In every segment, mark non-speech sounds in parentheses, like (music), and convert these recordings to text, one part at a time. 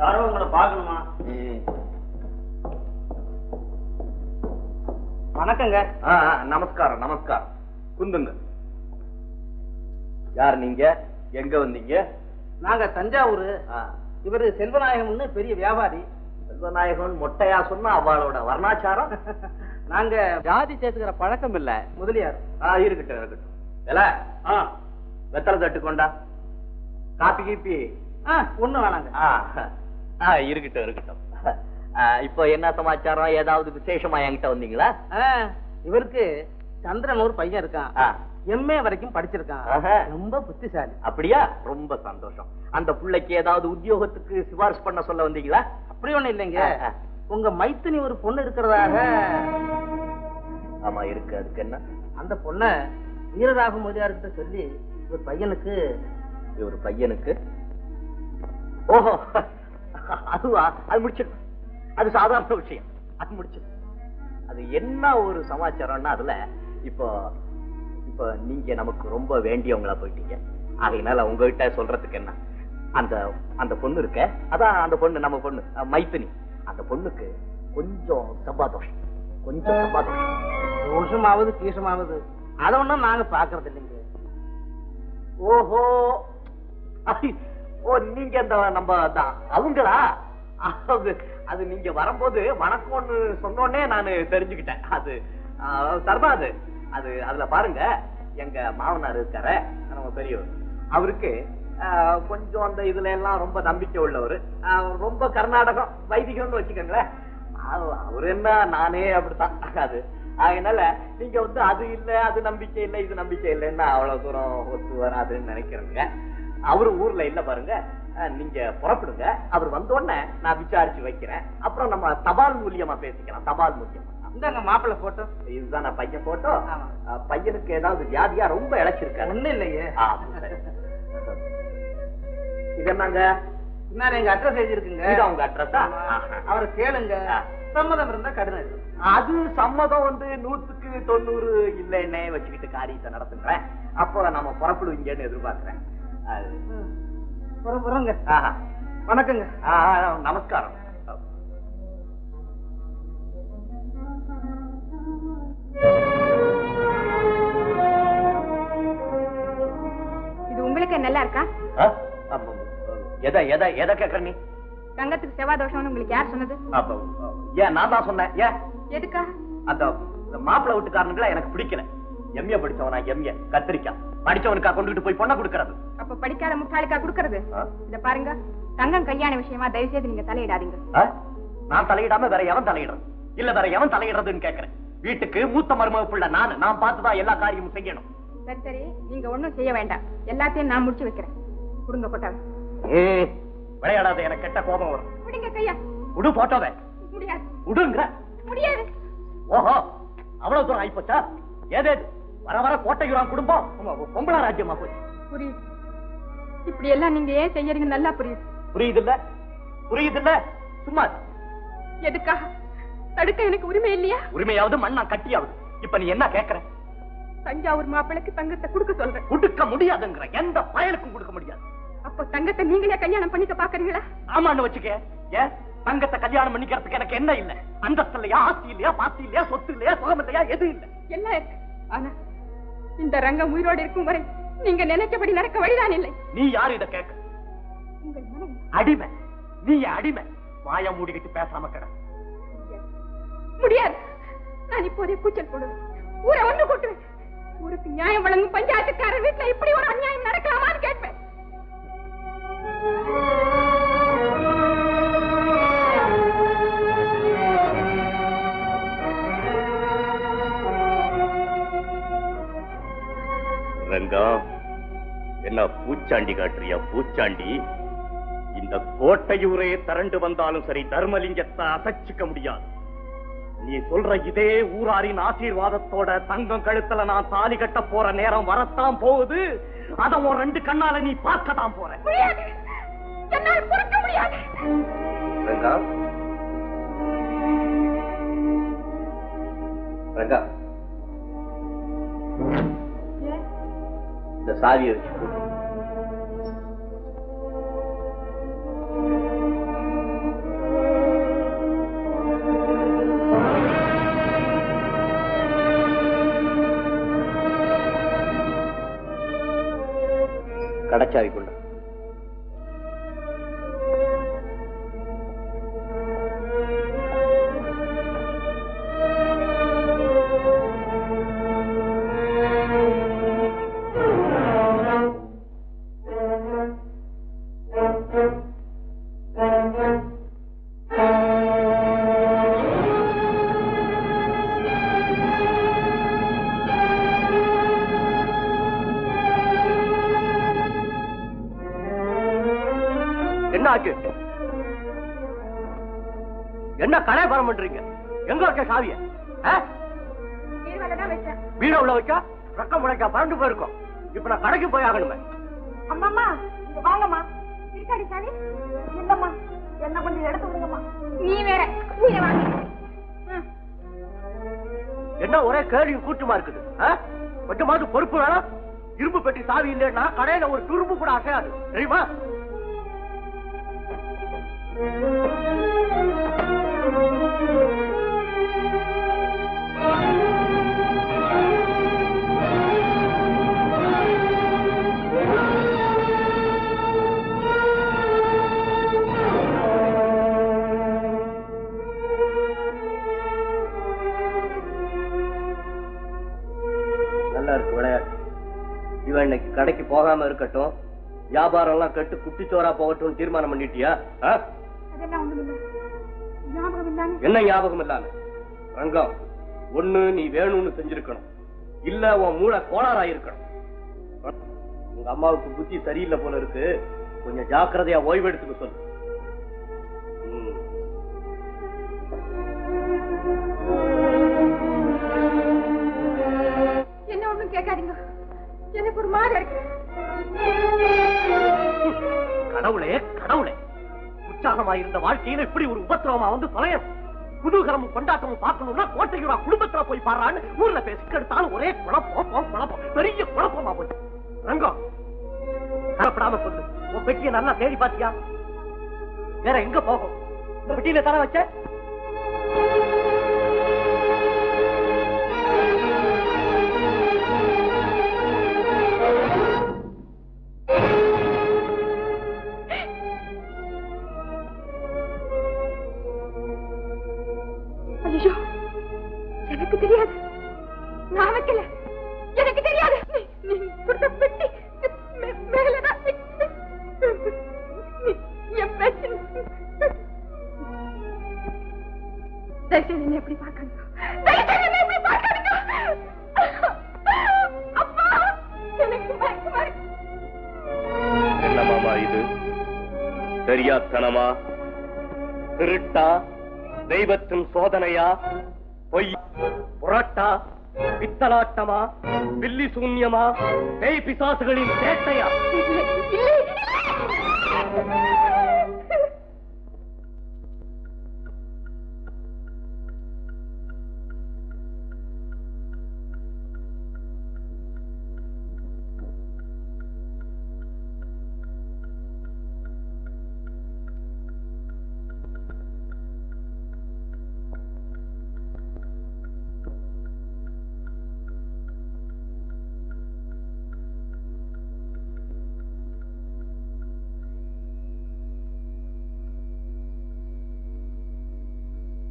யாரோ உங்களை பார்க்கணுமா? வணக்கங்க. நமஸ்காரம் நமஸ்காரம். குந்துங்க. யார் நீங்க? எங்க வந்தீங்க? நாங்க தஞ்சாவூர். இவரு செல்வநாயகம்னு பெரிய வியாபாரி. செல்வநாயகன் மொட்டையா சொன்னா அவளோட வர்ணாச்சாரம்? (laughs) நாங்க ஜாதி சேர்த்துக்கிற பழக்கம் இல்ல முதலியார். ஆ, இருக்கட்டும் இருக்கட்டும். இல்ல வெத்தலை தட்டு கொண்டா காப்பி? கீப்பி ஒண்ணு வேணாங்க. இருக்கட்டும் இருக்கட்டும். இப்போ என்ன சமாச்சாரம்? ஏதாவது விசேஷமா என்கிட்ட வந்தீங்களா? இவருக்கு சந்திரன் ஒரு பையன் இருக்கான். எம்ஏ வரைக்கும் படிச்சிருக்கான். ரொம்ப புத்திசாலி. அப்படியா? ரொம்ப சந்தோஷம். அந்த புள்ளைக்கு ஏதாவது உத்தியோகத்துக்கு சிபாரிசு பண்ண சொல்ல வந்தீங்களா? அப்படி ஒண்ணு இல்லைங்க. உங்க மைத்தினி ஒரு பொண்ணு இருக்கிறதாக. ஆமா இருக்கு. அதுக்கு என்ன? அந்த பொண்ண வீரராக முதலியார்கிட்ட சொல்லி ஒரு பையனுக்கு ஒரு பையனுக்கு? ஓஹோ. அதுவா? அது முடிச்சிடும் அது சாதாரண விஷயம். அது முடிச்சிடும் அது என்ன ஒரு சமாச்சாரம்னா அதுல இப்போ இப்போ நீங்க நமக்கு ரொம்ப வேண்டியவங்களா போயிட்டீங்க. அதனால உங்ககிட்ட சொல்றதுக்கு என்ன? அந்த அந்த பொண்ணு இருக்க. அதான் அந்த பொண்ணு நம்ம பொண்ணு மைத்தினி. அந்த பொண்ணுக்கு கொஞ்சம் சபாதோஷம் கொஞ்சம் சபாதோஷம் தோஷமாவது கீஷமாவது அதை ஒண்ணும் நாங்க பாக்குறது இல்லைங்க. ஓஹோ! ஓ நீங்க அந்த நம்ம தான் அவங்களா? அது அது நீங்க வரும்போது வணக்கம்னு சொன்னோடனே நான் தெரிஞ்சுக்கிட்டேன். அது சர்மா அது. அது அதுல பாருங்க எங்க மாமனார் இருக்கார நம்ம பெரியவர் அவருக்கு கொஞ்சம் அந்த இதுல எல்லாம் ரொம்ப நம்பிக்கை உள்ளவர். ரொம்ப கர்நாடகம் வைதிகம்னு வச்சுக்கோங்களேன். அவர் என்ன நானே அப்படித்தான். அது அதனால நீங்க வந்து அது இல்லை அது நம்பிக்கை இல்லை இது நம்பிக்கை இல்லைன்னா அவ்வளவு தூரம் ஒத்து வராதுன்னு நினைக்கிறேங்க. அவரு ஊர்ல இல்ல பாருங்க. நீங்க புறப்படுங்க. அவர் வந்த உடனே நான் விசாரிச்சு வைக்கிறேன். அப்புறம் நம்ம தபால் மூலியமா பேசிக்கலாம். தபால் மூலியமா. இந்தாங்க மாப்பிள்ளை போட்டோ இதுதான் நான் பையன் போட்டோ பையனுக்கு ஏதாவது வியாதியா ரொம்ப இழைச்சிருக்காரு. ஒண்ணு இல்லையே. இது என்னங்க? பின்னாடி எங்க அட்ரஸ் எழுதிருக்குங்க இது உங்க அட்ரஸா அவரை கேளுங்க. சம்மதம் இருந்தா எழுதுங்க. அது சம்மதம் வந்து நூத்துக்கு தொண்ணூறு இல்லைன்னே வச்சுக்கிட்டு காரியத்தை நடத்துக்கிறேன் அப்போ நம்ம புறப்படுவீங்கன்னு எதிர்பார்க்கிறேன். புறங்க. வணக்கங்க. நமஸ்காரம். இது உங்களுக்கு நல்லா இருக்கா? எதை எதை எதை கேட்கற நீ? தங்கத்துக்கு செவ்வாய் தோஷம்னு உங்களுக்கு யார் சொன்னது? அப்ப, ஏன் நான் தான் சொன்னேன்? ஏன்? எதுக்கா அந்த மாப்பிள்ளை வீட்டுக்காரனுங்கள எனக்கு பிடிக்கல. எம்ஏ படிச்சவனா எம்ஏ. கத்திரிக்காய். படிச்சவனுக்கா கொண்டுகிட்டு போய் பொண்ணை கொடுக்கறது? அப்ப படிக்காத முட்டாளுக்கா கொடுக்கறது? இத பாருங்க. தங்கம் கல்யாண விஷயமா தயவு செய்து நீங்க தலையிடாதீங்க? நான் தலையிடாம வேற எவன் தலையிடுறது? இல்ல வேற எவன் தலையிடுறதுன்னு கேக்குறேன். வீட்டுக்கு மூத்த மருமக புள்ள நானு. நான் பார்த்துதான் எல்லா காரியமும் செய்யணும். சரி சரி. நீங்க ஒண்ணும் செய்ய வேண்டாம். எல்லாத்தையும் நான் முடிச்சு வைக்கிறேன். கொடுங்க போட்டாவை ஏய், விளையாடாத எனக்கு கெட்ட கோபம் வரும். விடுங்க கையா. உடு போட்டோவே. முடியாது. உடுங்க முடியாது. ஓஹோ அவ்வளவு தூரம் ஆயிப்போச்சா? ஏதேது? வர வர கோட்டையுறான் குடும்பம். பொம்பளை ராஜ்யமா போச்சு? புரியுது. இப்படி எல்லாம் நீங்க ஏன் செய்யறீங்க நல்லா புரியுது. புரியுது இல்ல புரியுது இல்ல சும்மா. எதுக்காக? தடுக்க எனக்கு உரிமை இல்லையா? உரிமையாவது மண்ணா கட்டியாவது. இப்ப நீ என்ன கேக்குற? தஞ்சாவூர் மாப்பிளைக்கு தங்கத்தை கொடுக்க சொல்றேன். கொடுக்க முடியாதுங்கிற எந்த பயலுக்கும் கொடுக்க முடியாது. அப்போ தங்கத்தை நீங்களே கல்யாணம் பண்ணிக்க பாக்குறீங்களா? ஆமான்னு வச்சுக்க ஏன்? தங்கத்தை கல்யாணம் பண்ணிக்கிறதுக்கு எனக்கு என்ன இல்ல? அந்தஸ்து இல்லையா ஆஸ்தி இல்லையா பாஸ்தி இல்லையா சொத்து இல்லையா சுகம் இல்லையா எது இல்ல? இருக்கு. ஆனா இந்த ரங்கம் உயிரோடு இருக்கும் வரை நீங்க நினைச்சபடி நடக்க வழிதான் இல்லை. நீ யாரு இத கேட்க? அடிமை. நீ அடிமை. வாய மூடிக்கிட்டு பேசாம கிட. முடியாது. நான் இப்போதே கூச்சல் போடுவேன். ஊரை ஒண்ணு கூட்டுவேன். ஊருக்கு நியாயம் வழங்கும் பஞ்சாயத்துக்காரர் வீட்டுல இப்படி ஒரு அநியாயம் நடக்கலாமான்னு கேட்பேன். ரங்கா என்ன பூச்சாண்டி காட்டுறியா பூச்சாண்டி? இந்த கோட்டையூரே திரண்டு வந்தாலும் சரி தர்மலிங்கத்தை அசைச்சுக்க முடியாது. நீ சொல்ற இதே ஊராரின் ஆசீர்வாதத்தோட தங்கம் கழுத்துல நான் தாலி கட்ட போற நேரம் வரத்தான் போகுது. அத உன் ரெண்டு கண்ணால நீ பார்க்கத்தான் போற. ரங்கா. ரங்கா. இந்த சாவியை என்ன ஆச்சு என்ன கலையபரம் பண்றீங்க? எங்க இருக்க சாவிய? வீட உள்ள வைக்க ரக்கம் முளைக்கா பறந்து போயிருக்கோம். இப்ப நான் கடைக்கு போய் ஆகணுமே. அம்மாம்மா இங்க வாங்கம்மா. இருக்காடி இல்லம்மா என்ன கொஞ்சம் எடுத்து விடுங்கம்மா. நீ வேற வாங்க. என்ன ஒரே கேள்வியும் கூட்டுமா இருக்குது? கொஞ்சமாவது பொறுப்பு வேணாம். இரும்பு பெட்டி சாவி இல்லைன்னா கடையில ஒரு துரும்பு கூட அசையாது. தெரியுமா? நல்லா இருக்கு விளையாட்டு. இவன் இன்னைக்கு கடைக்கு போகாம இருக்கட்டும். வியாபாரம் எல்லாம் கட்டு குட்டிச்சோரா போகட்டும் தீர்மானம் பண்ணிட்டியா? என்ன ஞாபகம் இல்லாம? ரங்கம் ஒண்ணு நீ வேணும்னு செஞ்சிருக்கணும். இல்ல உன் மூளை கோளாறாயிருக்கணும். உங்க அம்மாவுக்கு புத்தி சரியில்லை போல இருக்கு. கொஞ்சம் ஜாக்கிரதையா ஓய்வெடுத்துக்க சொல்லு. உற்சாகமா இருந்த வாழ்க்கையில இப்படி ஒரு உபத்திரவமா வந்து தொலையும் குதூகலமும் கொண்டாட்டமும் பார்க்கணும்னா கோட்டையூரா குடும்பத்துல போய் பாடுறான்னு ஊர்ல பேசி எடுத்தாலும் ஒரே குழப்பம் குழப்பம் பெரிய குழப்பமா போச்சு. ரங்கம் கவலைப்படாம சொல்லு. உன் பெட்டியை நல்லா தேடி பாத்தியா வேற எங்க போகும்? இந்த பெட்டியில தானே வச்சேன் தயவுசெய்து என்னை எப்படி இருக்கு. என்ன மாமா இது? தெரியாத்தனமா? திருட்டா? தெய்வத்தின் சோதனையா? பொய்? புரட்டா? பித்தலாட்டமா? வில்லி சூன்யமா? பேய் பிசாசுகளின் சேட்டையா?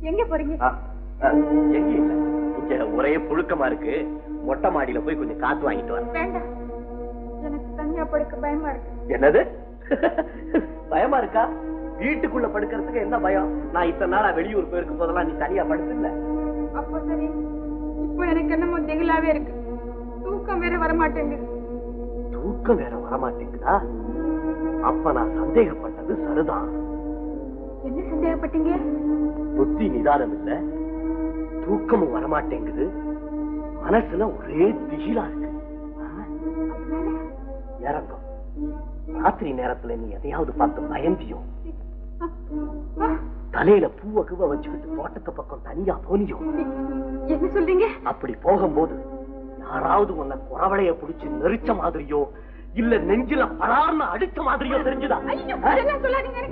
எங்க போறீங்க? எங்க இல்ல. இங்க ஒரே புழுக்கமா இருக்கு. மொட்டை மாடியில போய் கொஞ்சம் காத்து வாங்கிட்டு வர வேண்டாம். எனக்கு தனியா படுக்க பயமா இருக்கு. என்னது? (laughs) பயமா இருக்கா? வீட்டுக்குள்ள படுக்கிறதுக்கு என்ன பயம்? நான் இத்தனை நாளா வெளியூர் போயிருக்கும் போதெல்லாம் நீ தனியா படுத்துல அப்போ சரி. இப்போ எனக்கு என்னமோ திகிலாவே இருக்கு. தூக்கம் வேற வர மாட்டேங்குது தூக்கம் வேற வரமாட்டேங்குதா? அப்ப நான் சந்தேகப்பட்டது சரிதான். என்ன சந்தேகப்பட்டீங்க? புத்தி நிதானம் இல்ல தூக்கமும் வரமாட்டேங்குது. மனசுல ஒரே திகிலா இருக்கு. இறங்கும். ராத்திரி நேரத்துல நீ எதையாவது பார்த்து பயந்தியோ ஆ, ஆ, தலையில பூவ குவ வச்சுக்கிட்டு தோட்டத்து பக்கம் தனியா போனியோ. என்ன சொல்றீங்க? அப்படி போகும்போது யாராவது உன்னை குறவளைய புடிச்சு நெரிச்ச மாதிரியோ இல்ல நெஞ்சில பலார்னு அடிச்ச மாதிரியோ தெரிஞ்சுதா? ஐயோ அதெல்லாம் சொல்லாதீங்க.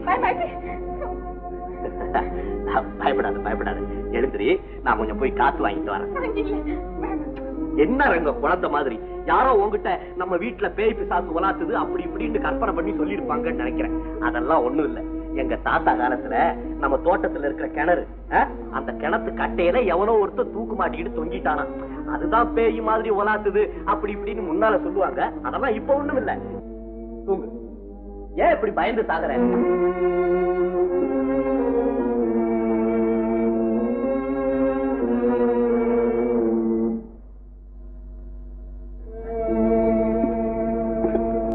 பயப்படாத பயப்படாத. எழுந்திரி நான் கொஞ்சம் போய் காத்து வாங்கிட்டு வரேன். என்ன ரங்க குழந்தை மாதிரி? யாரோ உங்ககிட்ட நம்ம வீட்டுல பேய் பிசாசு உலாத்துது அப்படி இப்படின்னு கற்பனை பண்ணி சொல்லியிருப்பாங்கன்னு நினைக்கிறேன். அதெல்லாம் ஒண்ணும் இல்ல. எங்க தாத்தா காலத்துல நம்ம தோட்டத்துல இருக்கிற கிணறு அந்த கிணத்து கட்டையில எவனோ ஒருத்தர் தூக்கு மாட்டிக்கிட்டு தொங்கிட்டானா. அதுதான் பேய் மாதிரி உலாத்துது அப்படி இப்படின்னு முன்னால சொல்லுவாங்க. அதெல்லாம் இப்ப ஒண்ணும் இல்ல. தூங்கு. ஏன் இப்படி பயந்து சாகுற?